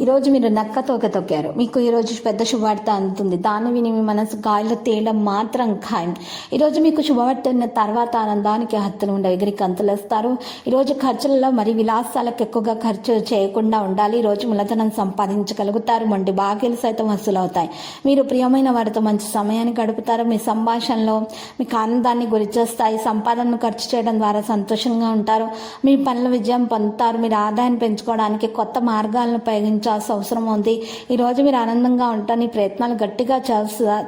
ఈరోజు మీరు నక్క తోక తొక్కారు. మీకు ఈరోజు పెద్ద శుభవార్త అందుతుంది. దాన్ని విని మీ మనసు గాలిలో తేయడం మాత్రం ఖాయం. ఈరోజు మీకు శుభవార్త ఉన్న తర్వాత ఆనందానికి హత్తులు ఉండే ఎగిరి కంతులేస్తారు. ఈరోజు ఖర్చులలో మరి విలాసాలకు ఎక్కువగా ఖర్చు చేయకుండా ఉండాలి. ఈరోజు మూలధనం సంపాదించగలుగుతారు. వంటి బాకీలు సైతం వసూలవుతాయి. మీరు ప్రియమైన వారితో మంచి సమయాన్ని గడుపుతారు. మీ సంభాషణలో మీకు ఆనందాన్ని గురిచేస్తాయి. సంపాదనను ఖర్చు చేయడం ద్వారా సంతోషంగా ఉంటారు. మీ పనుల విజయం పొందుతారు. మీరు ఆదాయాన్ని పెంచుకోవడానికి కొత్త మార్గాలను ఉపయోగించాల్సిన అవసరం ఉంది. ఈరోజు మీరు ఆనందంగా ఉండటానికి ప్రయత్నాలు గట్టిగా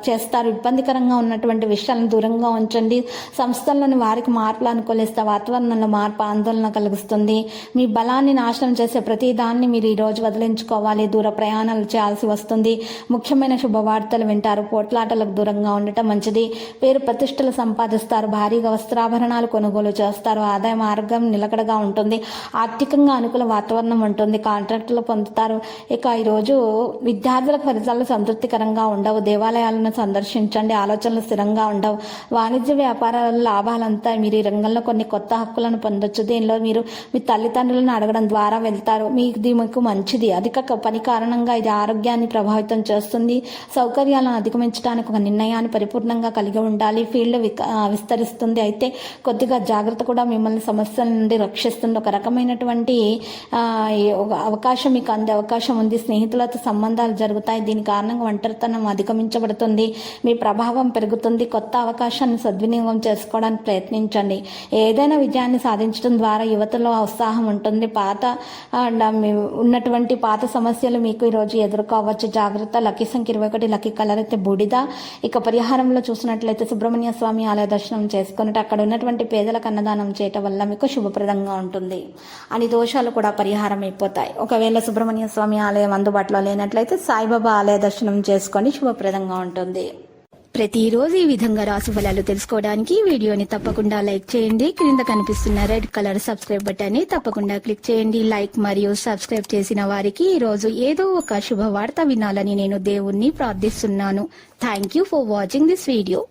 చేస్తారు. ఇబ్బందికరంగా ఉన్నటువంటి విషయాలను దూరంగా ఉంచండి. సంస్థల్లోని వారికి మార్పులు అనుకూలిస్తే వాతావరణంలో మార్పు ఆందోళన కలిగిస్తుంది మీ బలాన్ని నాశనం చేసే ప్రతి దాన్ని మీరు ఈరోజు వదిలించుకోవాలి. దూర ప్రయాణాలు చేయాల్సి వస్తుంది. ముఖ్యమైన శుభవార్తలు వింటారు. పోట్లాటలకు దూరంగా ఉండటం మంచిది. పేరు ప్రతిష్టలు సంపాదిస్తారు. భారీగా వస్త్రాభరణాలు కొనుగోలు చేస్తారు. ఆదాయ మార్గం నిలకడగా ఉంటుంది. ఆర్థికంగా అనుకూల వాతావరణం ఉంటుంది. కాంట్రాక్టులు పొందుతారు. ఇక ఈరోజు విద్యార్థుల ఫలితాలు సంతృప్తికరంగా ఉండవు. దేవాలయాలను సందర్శించండి. ఆలోచనలు స్థిరంగా ఉండవు. వాణిజ్య వ్యాపారాల లాభాలంతా మీరు ఈ రంగంలో కొన్ని కొత్త హక్కులను పొందొచ్చు. దీనిలో మీరు మీ తల్లిదండ్రులను అడగడం ద్వారా వెళ్తారు. మీకు మీకు మంచిది. అధిక పని కారణంగా ఇది ఆరోగ్యాన్ని ప్రభావితం చేస్తుంది. సౌకర్యాలను అధిగమించడానికి ఒక నిర్ణయాన్ని పరిపూర్ణంగా కలిగి ఉండాలి. ఫీల్డ్ విస్తరిస్తుంది. అయితే కొద్దిగా జాగ్రత్త కూడా మిమ్మల్ని సమస్యల నుండి రక్షిస్తుంది. ఒక రకమైనటువంటి ఒక అవకాశం మీకు అందే అవకాశం ఉంది. స్నేహితులతో సంబంధాలు జరుగుతాయి. దీని కారణంగా ఒంటరితనం అధిగమించబడుతుంది. మీ ప్రభావం పెరుగుతుంది. కొత్త అవకాశాన్ని సద్వినియోగం చేసుకోవడానికి ప్రయత్నించండి. ఏదైనా విజయాన్ని సాధించడం ద్వారా యువతలో ఉత్సాహం ఉంటుంది. పాత మీ ఉన్నటువంటి పాత సమస్యలు మీకు ఈరోజు ఎదుర్కోవచ్చు. జాగ్రత్త. లక్కీ సంఖ్య ఇరవై ఒకటి లక్కీ కలర్ అయితే బూడిద. ఇక పరిహారంలో చూసినట్లయితే సుబ్రహ్మణ్య స్వామి ఆలయ దర్శనం చేసుకున్నట్టు అక్కడ ఉన్నటువంటి పేదలకు అన్నదానం చేయటం వల్ల మీకు శుభప్రదంగా ఉంటుంది. అని దోషాలు కూడా పరిహారం అయిపోతాయి ఒకవేళ సుబ్రహ్మణ్య స్వామి స్వామి ఆలయం అందుబాటులో లేనట్లయితే సాయిబాబా ఆలయ దర్శనం చేసుకొని శుభప్రదంగా ఉంటుంది. ప్రతిరోజు ఈ విధంగా రాశి ఫలాలు తెలుసుకోవడానికి వీడియోని తప్పకుండా లైక్ చేయండి. క్రింద కనిపిస్తున్న రెడ్ కలర్ సబ్స్క్రైబ్ బటన్ని తప్పకుండా క్లిక్ చేయండి. లైక్ మరియు సబ్స్క్రైబ్ చేసిన వారికి ఈ రోజు ఏదో ఒక శుభవార్త వినాలని నేను దేవుణ్ణి ప్రార్థిస్తున్నాను. Thank you for watching this video